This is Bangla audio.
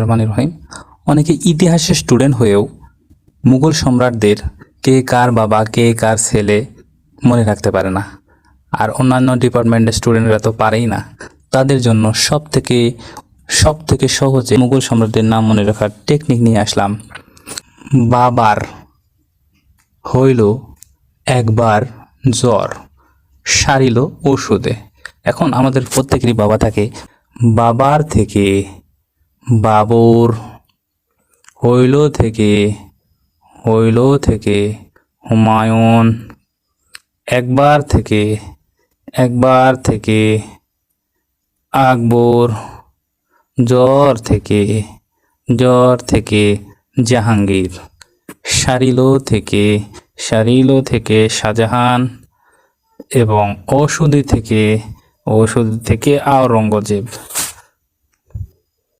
রহমানির রহিম। অনেকে ইতিহাসের স্টুডেন্ট হয়েও মুঘল সম্রাটদের কে কার বাবা, কে কার ছেলে মনে রাখতে পারে না। আর অন্যান্য ডিপার্টমেন্টের স্টুডেন্টরা তো পারেই না। তাদের জন্য সব থেকে সব থেকে সহজে মুঘল সম্রাটদের নাম মনে রাখার টেকনিক নিয়ে আসলাম। বাবার হইল একবার জ্বর, সারিল ওষুধে এখন আমাদের প্রত্যেকেরই বাবা থাকে। বাবার থেকে বাবর হইল থেকে হইল থেকে হুমায়ুন, একবার থেকে একবার থেকে আকবর, জ্বর থেকে জ্বর থেকে জাহাঙ্গীর, সারিল থেকে সারিল থেকে শাহজাহান এবং ঔষধি থেকে ঔষধি থেকে আওরঙ্গজেব।